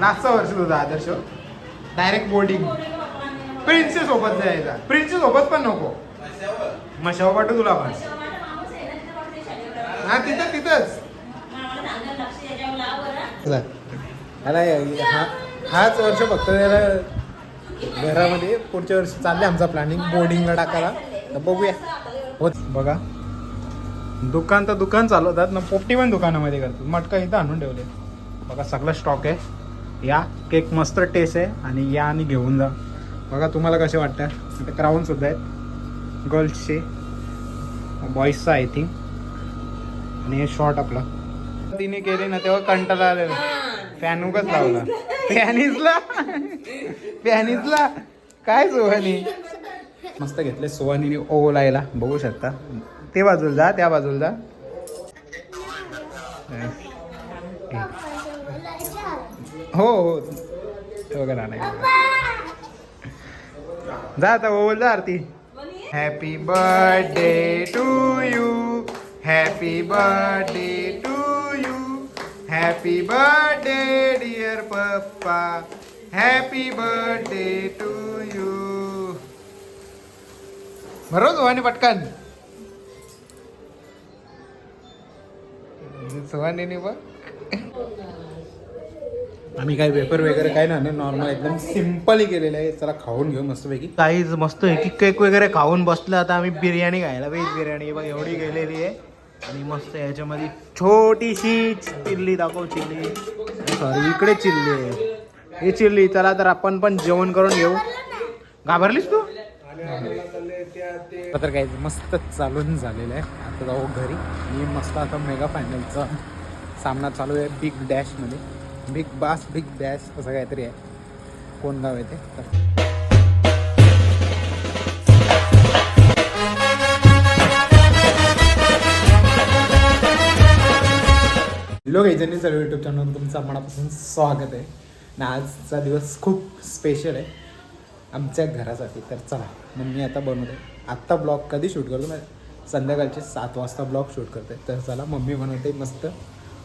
लास्टचा वर्ष. तुझा आदर्श. Direct boarding princess सोबत जायचा. प्रिन्सेस सोबत पण नको. मशाव वाटू तुला पण. हा तिथं तिथंच. हा हाच वर्ष फक्त त्याला घरामध्ये पुढच्या वर्षी चालले आमचा प्लॅनिंग बोर्डिंगला टाकायला. तर बघूया. होत बघा. दुकान तर दुकान चालवतात ना पोपटी पण दुकानामध्ये करतात. मटका इथं आणून ठेवले. बघा सगळं स्टॉक आहे. या केक मस्त टेस्ट आहे आणि या आणि घेऊन जा. बघा तुम्हाला कसे वाटतं? इथे क्राऊन सुद्धा आहेत. गर्ल्सचे बॉईजचा आय थिंक आणि हे शॉर्ट आपला. तिने केले ना तेव्हा कंटाळा आलेला. फॅन उगाच लावला. फॅनिजला फॅनिजला काय सोहानी? मस्त घेतले सोहानीने ओलायला. बघू शकता. ते बाजूला जा त्या बाजूला जा. हो हो. वगैरे नाही जा आता ओल जा Aarti. Happy birthday to you happy birthday to you happy birthday dear papa happy birthday to you बरोबर सुहानी पटकन. सुहानीने बघ. आम्ही काही पेपर वगैरे काय नाही नॉर्मल एकदम सिम्पली केलेलं आहे. चला खाऊन घेऊ मस्तपैकी. काहीच मस्त आहे की केक वगैरे खाऊन बसलं. आता आम्ही बिर्याणी खायला व्हेज बिर्याणी. बघ एवढी गेलेली आहे. आणि मस्त याच्यामध्ये छोटीशी चिल्ली दाखव चिल्ली. सॉरी इकडे चिल्ली आहे. ही चिल्ली चला तर आपण पण जेवण करून घेऊ. घाबरलीस तू? तर काही मस्त चालून झालेलं आहे. आता जाऊ घरी. आणि मस्त आता मेगा फायनलचा सामना चालू आहे बिग डॅशमध्ये बिग बास बिग बॅस असं काहीतरी आहे. कोण गाव आहे ते? तर. लोक एजनी सर्व यूट्यूब चॅनलवर तुमचं मनापासून स्वागत आहे. आणि आजचा दिवस खूप स्पेशल आहे. आमच्या घरासाठी. तर चला मग मी आता बनवते. आत्ता ब्लॉग कधी शूट करतो? मी संध्याकाळचे सात वाजता ब्लॉग शूट करते. तर चला मम्मी बनवते मस्त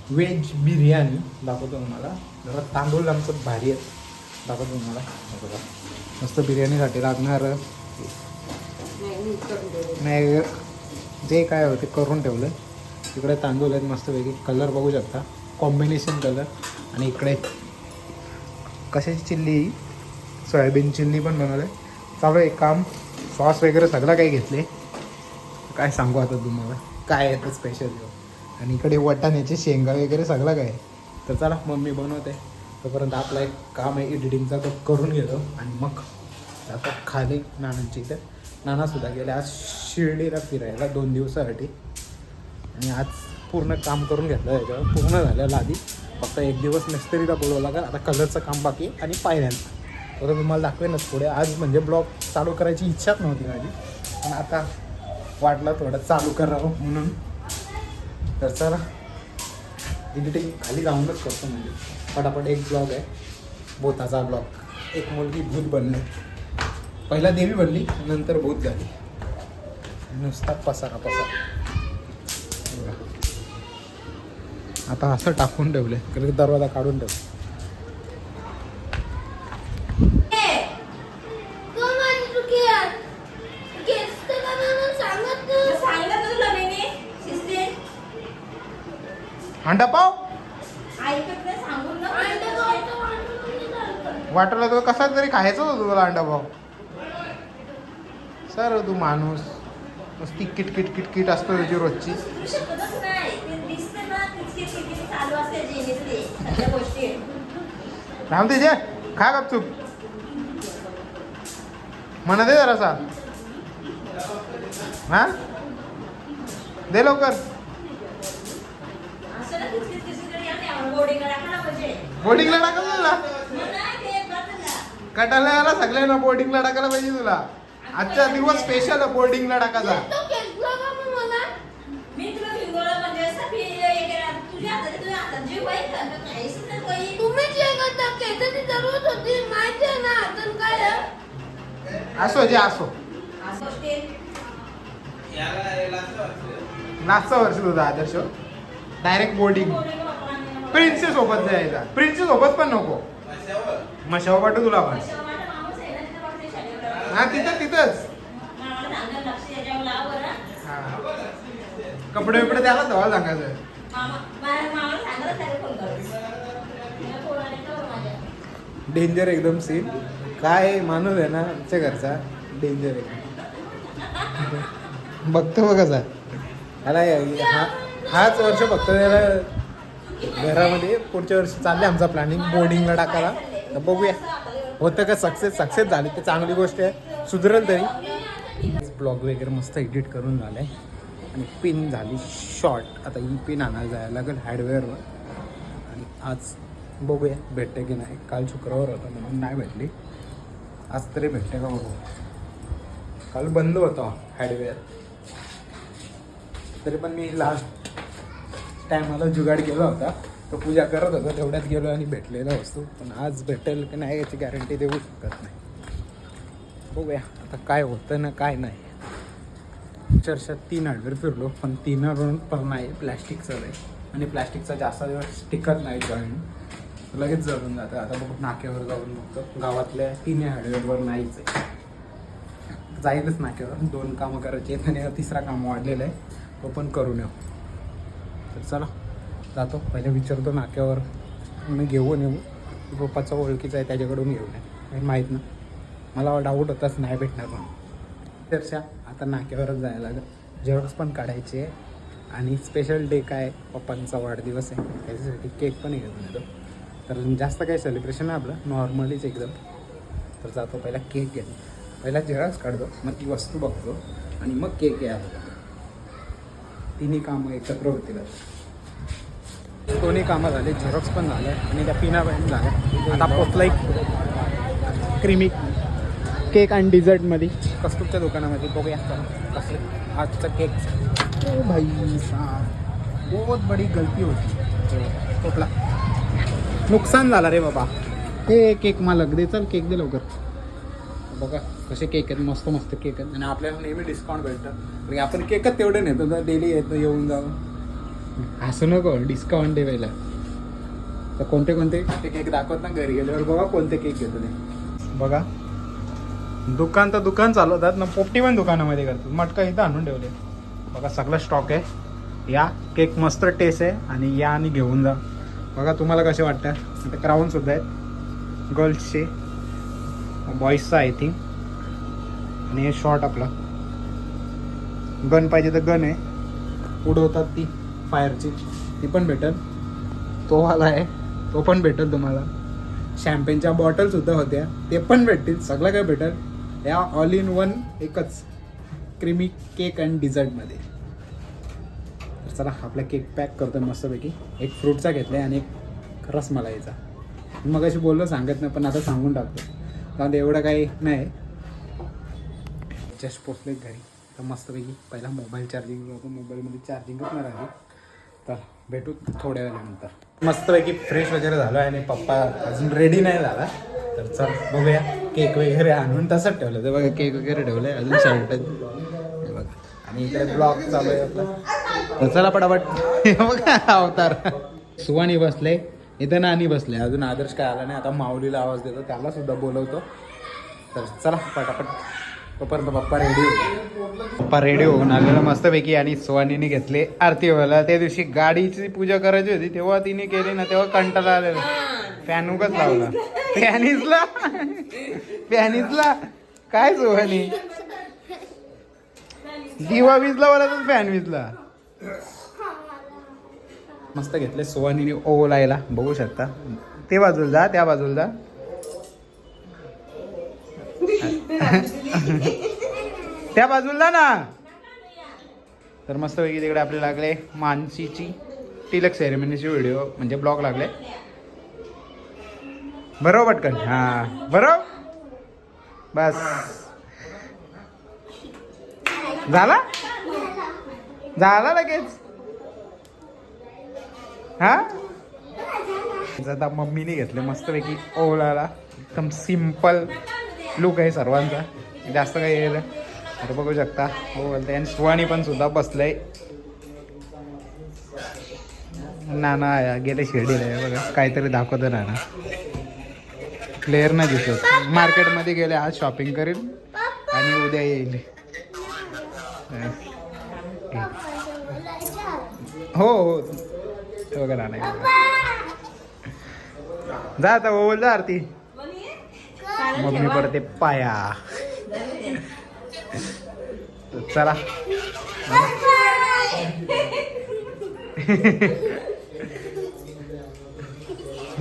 व्हेज बिर्याणी दाखवतो तुम्हाला. जरा तांदूळ आमचं भारी आहेत. दाखवतो तुम्हाला. बघा. मस्त बिर्याणीसाठी लागणार. नाही जे काय होते करून ठेवलं. इकडे तांदूळ आहेत मस्तपैकी कलर बघू शकता. कॉम्बिनेशन कलर आणि इकडे कशाची चिल्ली? सोयाबीन चिल्ली पण बनवलं चालू आहे काम. सॉस वगैरे सगळं काही घेतले. काय सांगू आता तुम्हाला? काय आहे स्पेशल आणि इकडे वाटाण्याचे शेंगा वगैरे सगळं काय. तर चला मम्मी बनवते. तोपर्यंत आपला एक काम आहे एडिटिंगचा तो करून घेतो. आणि मग आता खाली नानांची इथे. नानासुद्धा गेले. आज शिर्डीला फिरायला दोन दिवसासाठी. आणि आज पूर्ण काम करून घेतलं याच्यावर. पूर्ण झालेलं आधी फक्त एक दिवस मिस्त्रीला बोलवं लागेल. आता कलरचं काम बाकी आणि पायऱ्यांचं तर तुम्हाला दाखवेनच पुढे. आज म्हणजे ब्लॉग चालू करायची इच्छाच नव्हती माझी. पण आता वाटलं थोडं चालू करावं म्हणून. तर चला एडिटिंग खाली जाऊनच करतो म्हणजे. पटापट एक ब्लॉग आहे भूताचा ब्लॉग एक मुलगी भूत बनली. पहिला देवी बनली नंतर भूत झाली. नुसता पसारा पसारा. बघा. आता असं टाकून ठेवले दरवाजा काढून ठेव अंडा पाव? वाटलं तर कसा तरी खायचं होतं तुला अंडा पाव. सर तू माणूस. नुसती किटकिट किटकिट असतो त्याची रोजची. राम ते जे खा गपचूप म्हणा दे जरासा. हा? दे लवकर. बोर्डिंगला टाकायला तुला कटाला आला? सगळ्यांना बोर्डिंगला टाकायला पाहिजे तुला. आजचा दिवस स्पेशल बोर्डिंगला टाकायचा. मी तुला फिंगोला म्हणजे असं जे असो लास्टचा वर्ष तुझा आदर्श. डायरेक्ट बोर्डिंग प्रिन्सेस सोबत जायचा. प्रिन्सेस सोबत पण नको. मशाव पाठवू तुला पण. तिथं हा तिथं तिथंच. कपडे बिपडे त्याला धवायला सांगायचं डेंजर एकदम सीन काय माणूस आहे ना आमच्या घरचा डेंजर आहे. बघतो बघा कसा त्याला हा. हाच वर्ष फक्त त्याला घरामध्ये पुढच्या वर्षी चालले आमचा प्लॅनिंग बोर्डिंगला टाकायला. तर बघूया. होतं का सक्सेस सक्सेस झाली. ते चांगली गोष्ट आहे. सुधरेल तरी. ब्लॉग वगैरे मस्त एडिट करून झालं आहे आणि पिन झाली शॉर्ट आता ही पिन आणायला जायला लागेल हॅडवेअरवर आणि आज बघूया भेटते की नाही. काल शुक्रवार होता म्हणून नाही भेटली. आज तरी भेटते का बघू. काल बंद होता हार्डवेअर तरी पण मी लास्ट टायमाला जुगाड केला होता. तो पूजा करत होता तेवढ्यात गेलो आणि भेटलेला वस्तू. पण आज भेटेल की नाही याची गॅरंटी देऊ शकत नाही. बघूया आता काय होतं ना काय नाही. चर्चात तीन हार्डवेअर फिरलो पण तीन पण नाही प्लॅस्टिकचं आहे आणि प्लॅस्टिकचा जास्त दिवस टिकत नाही जॉईंट लगेच जळून जातं. आता बघ नाक्यावर जाऊन बघतो. गावातल्या तिन्ही हार्डवेअरवर नाहीच आहे. जाईलच नाक्यावर. दोन कामं करायची आहेत आणि तिसरा काम वाढलेलं आहे. तो पण करून येऊ. तर चला जातो. पहिले विचारतो नाक्यावर. मी घेऊन येऊ. पप्पाचा ओळखीचा आहे त्याच्याकडून घेऊन ये काही माहीत ना मला डाऊट होताच नाही भेटणार म्हणून. चर्चा. आता नाक्यावरच जायला लागेल. जेवढच पण काढायचे आहे. आणि स्पेशल डे काय? पप्पांचा वाढदिवस आहे. त्याच्यासाठी केक पण घेऊन येतो. तर जास्त काही सेलिब्रेशन आहे आपलं. नॉर्मलीच एकदम. तर जातो पहिला केक घेतो पहिला झेरॉक्स काढतो. मग ती वस्तू बघतो. आणि मग केक यायला तिन्ही कामं एकत्र होतील दोन्ही कामं झाले झेरॉक्स पण झाले आणि त्या पिना पण झाल्या. आता पोचलाय क्रीमी केक आणि डिझर्टमध्ये कस्तूरच्या दुकानामध्ये बघूया. कसं आजचा केक. ओ भाई साहब बहुत बडी गलती होती. हो, पोटला. नुकसान झालं रे बाबा. हे केक मालक दे चल केक दे लवकर. बघा कसे केक आहेत मस्त मस्त केक आहेत. आणि आपल्याला नेहमी डिस्काउंट भेटतं. म्हणजे आपण केकच तेवढे नेतो तर डेली येतो येऊन जाऊन असं नको डिस्काउंट दे पहिला तर कोणते कोणते? ते केक दाखवत ना घरी गेल्यावर बघा कोणते केक घेतो ते. बघा. दुकान तर दुकान चालवतात ना पोपटी पण दुकानामध्ये करतात. मटका इथं आणून ठेवले. बघा सगळं स्टॉक आहे. या केक मस्त टेस्ट आहे आणि या आणि घेऊन जा. बघा तुम्हाला कसे वाटतं इथे क्राऊन सुद्धा आहेत. गर्ल्सचे बॉईजचा आय थिंक आणि हे शॉर्ट आपला. गन पाहिजे तर गन आहे. उडवतात ती फायरची ती पण भेटेल. तो वाला आहे. तो पण भेटेल तुम्हाला. शॅम्पेनच्या बॉटलसुद्धा होत्या. ते पण भेटतील. सगळं काय भेटेल. या ऑल इन वन एकच क्रीमी केक अँड डिझर्टमध्ये तर चला आपला केक पॅक करतो मस्तपैकी. एक फ्रूटचा घेतला आणि एक रसमलाईचा. मग अशी बोललो सांगत नाही पण आता सांगून टाकतो. कारण ते एवढं काही नाही. जस्ट पोचले घरी. तर मस्तपैकी पहिला मोबाईल चार्जिंग होतो मोबाईलमध्ये चार्जिंगच नाही राहिली. तर भेटू थोड्या वेळानंतर. मस्तपैकी फ्रेश वगैरे झालो आहे आणि पप्पा अजून रेडी नाही झाला. तर चल बघूया. केक वगैरे आणून तसंच ठेवलं. ते बघा केक वगैरे ठेवलं आहे. अजून शर्ट बघा. आणि इकडे ब्लॉग चालू आहे आपला चला पटापट. बघा अवतार. सुवानी बसले. इथं नानी बसले. अजून आदर्श काय आला नाही. आता माऊलीला आवाज देतो. त्याला सुद्धा बोलवतो. तर चला पटापट. तोपर्यंत पप्पा रेडी होते पप्पा रेडी होऊन आलेला मस्तपैकी आणि सुवानीने घेतले आरती व्हायला त्या दिवशी गाडीची पूजा करायची होती. तेव्हा तिने केली ना तेव्हा कंटाळा आलेला. फॅन उगाच लावला. फॅनिसला फॅनिसला काय सुवानी दिवा विजला वाला तर फॅन विजला मस्त घेतले. सुवानीने ओलायला बघू शकता. ते बाजूला जा त्या बाजूला जा. त्या बाजूला ना. तर मस्तपैकी तिकडे आपले लागले मानसीची टिलक सेरेमनीची व्हिडिओ म्हणजे ब्लॉग लागले. बरोबर हो पटकन. हा. बरोबर हो? बस. झाला? झाला लगेच? हा? आता मम्मीने घेतले मस्तपैकी ओलाला एकदम सिंपल लुक आहे सर्वांचा. जास्त काही येईल आता बघू शकता. हो बोलते आणि सुहाणी पण सुद्धा बसलंय. नाना गेले शिर्डीला आहे बघा. काहीतरी दाखवत राहणार प्लेअर नाही दिसत. मार्केटमध्ये गेले आज शॉपिंग करेल आणि उद्या येईल. हो हो. ते बघा नाना जा आता ओवल जा आरती. मम्मी पडते पाया. चला.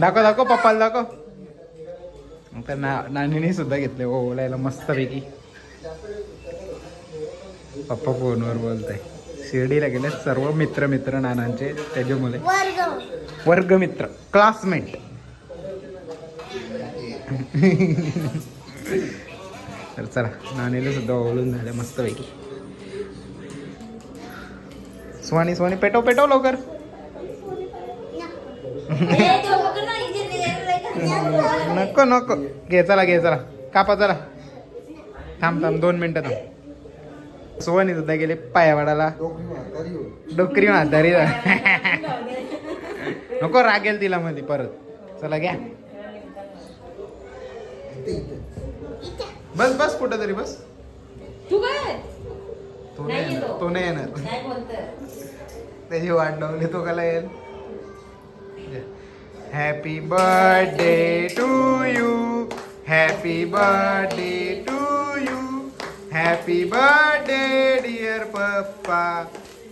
दाखव दाखव पप्पाला दाखव. तर ना नानीने सुद्धा घेतले ओलायला मस्तपैकी. पप्पा फोनवर बोलताय. शिर्डीला गेले सर्व मित्र मित्र नानांचे त्याचे मुले वर्गमित्र क्लासमेट तर चला नाणीला सुद्धा ओळून झाले मस्तपैकी. स्वानी स्वानी पेटव पेटव लवकर. नको नको. घे चला घे चला. कापा चला. थांब थांब दोन मिनिटं थांब. सोनी सुद्धा गेले पायावाडाला डोकरी म्हातारी नको रागेल तिला मध्ये परत. चला घ्या. बस बस कुठं तरी बस. तू काय तो नाही येणार. तो नाही येणार. त्याची वाट लावली तो कला येईल. Happy birthday to you happy birthday to you happy birthday dear papa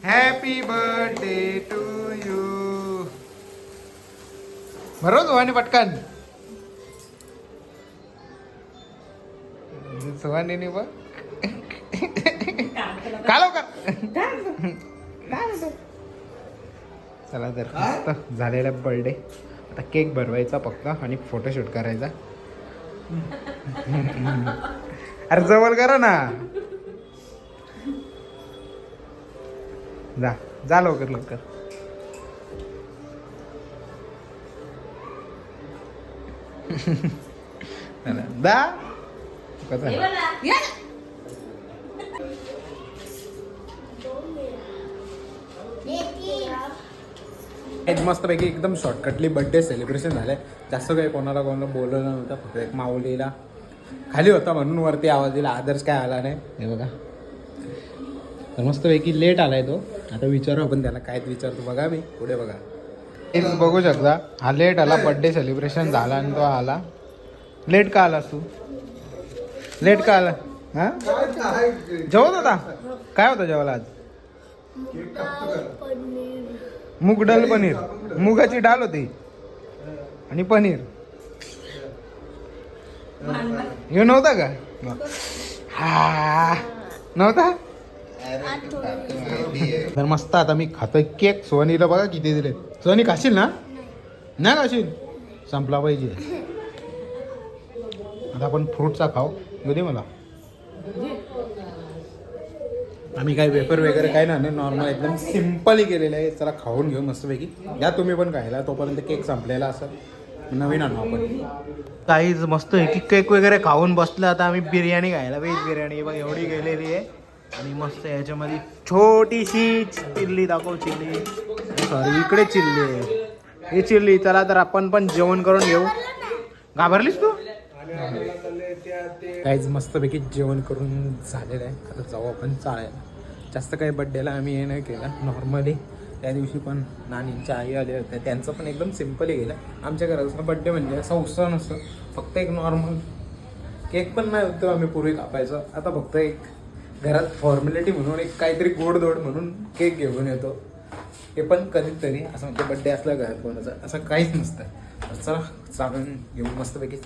happy birthday to you बरोबर सुहानी पटकन. सुहानीने बघ. का चला तर मस्त झालेला बर्थडे आता केक भरवायचा फक्त आणि फोटोशूट करायचा. अरे जवळ करा ना. जा जा लवकर लवकर. एक मस्तपैकी एकदम शॉर्टकटली बर्थडे सेलिब्रेशन झाले जास्त काही कोणाला कोणाला बोलवलं नव्हतं फक्त एक माऊलीला. खाली होता म्हणून वरती आवाज दिला. आदर्श काय आला नाही. हे बघा. तर मस्तपैकी लेट आलाय तो. आता विचारू आपण त्याला काय विचारतो. बघा मी. पुढे बघा. बघू शकता. हा लेट आला बर्थडे सेलिब्रेशन झाला आणि तो आला. लेट का आलास तू? लेट का आला? हा? जेवत होता? काय होतं जेवायला आज? मूग डाल पनीर. मुगाची डाल होती. आणि पनीर. हे नव्हता का हा नव्हता तर मस्त आता मी खातोय केक. सोनीला बघा किती दिले. सोनी खाशील ना? नाही. खाशील? संपला पाहिजे. आता आपण फ्रूटचा खाऊ. घेऊ दे मला. आम्ही काही वेपर वगैरे काही नाही नॉर्मल एकदम सिम्पली केलेलं आहे. चला खाऊन घेऊ मस्तपैकी. या तुम्ही पण खायला. तोपर्यंत केक संपलेला असं नवीन आणू आपण. काहीच मस्त एक केक वगैरे खाऊन बसलं. आता आम्ही बिर्याणी खायला व्हेज बिर्याणी बघ एवढी गेलेली आहे. आणि मस्त याच्यामध्ये छोटीशी चिल्ली दाखव चिल्ली. सॉरी इकडे चिल्ली आहे. ही चिल्ली चला तर आपण पण जेवण करून घेऊ. घाबरलीस तू? काहीच मस्तपैकी जेवण करून झालेलं आहे. आता जाऊ आपण चालायला जास्त काही बड्डेला आम्ही हे नाही केलं नॉर्मली त्या दिवशी पण नानींच्या आई आल्या होत्या. त्यांचं पण एकदम सिम्पली गेलं. आमच्या घराचा बड्डे म्हणजे असा उत्साह नसतो. फक्त एक नॉर्मल केक पण नाही होतो आम्ही पूर्वी कापायचो. आता फक्त एक घरात फॉर्मॅलिटी म्हणून एक काहीतरी गोडधोड म्हणून केक घेऊन येतो. हे पण कधीतरी असं म्हणजे बड्डे असला घरात कोणाचा असं काहीच नसतं. तर चला चालून घेऊ मस्तपैकी.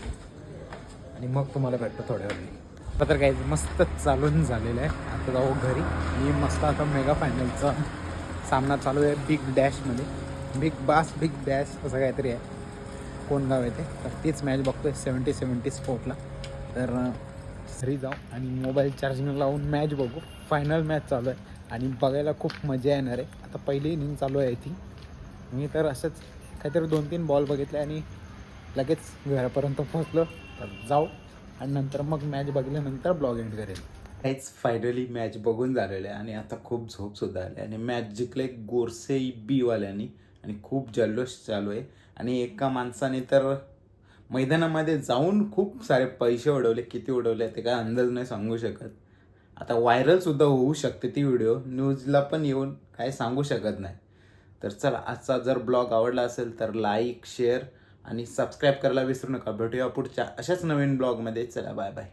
आणि मग तुम्हाला भेटतो थोड्या वेळाने तर काही मस्त चालून झालेलं आहे. आता जाऊ घरी. मी मस्त आता मेगा फायनलचा सामना चालू आहे बिग डॅशमध्ये बिग बास बिग डॅश असं काहीतरी आहे. कोण गाव आहे ते? तर तीच मॅच बघतोय सेवन्टी सेवन्टी स्पोर्टला तर घरी जाऊ आणि मोबाईल चार्जिंग लावून मॅच बघू. फायनल मॅच चालू आहे. आणि बघायला खूप मजा येणार आहे. आता पहिली इनिंग चालू आहे ती मी तर असंच काहीतरी दोन तीन बॉल बघितले आणि लगेच घरापर्यंत पोहोचलो. तर जाऊ. आणि नंतर मग मॅच बघितल्यानंतर ब्लॉग एंड करेल काहीच फायनली मॅच बघून झालेलं आहे आणि आता खूप झोपसुद्धा आली आणि मॅच जिंकले गोरसे बीवाल्यांनी आणि खूप जल्लोष चालू आहे. आणि एका माणसाने तर मैदानामध्ये जाऊन खूप सारे पैसे उडवले. किती उडवले ते काय अंदाज नाही सांगू शकत. आता व्हायरल सुद्धा होऊ शकते ती व्हिडिओ न्यूजला पण येऊन काय सांगू शकत नाही. तर चला आजचा जर ब्लॉग आवडला असेल तर लाईक शेअर आणि सबस्क्राईब करायला विसरू नका. भेटूया पुढच्या अशाच नवीन ब्लॉगमध्ये चला बाय बाय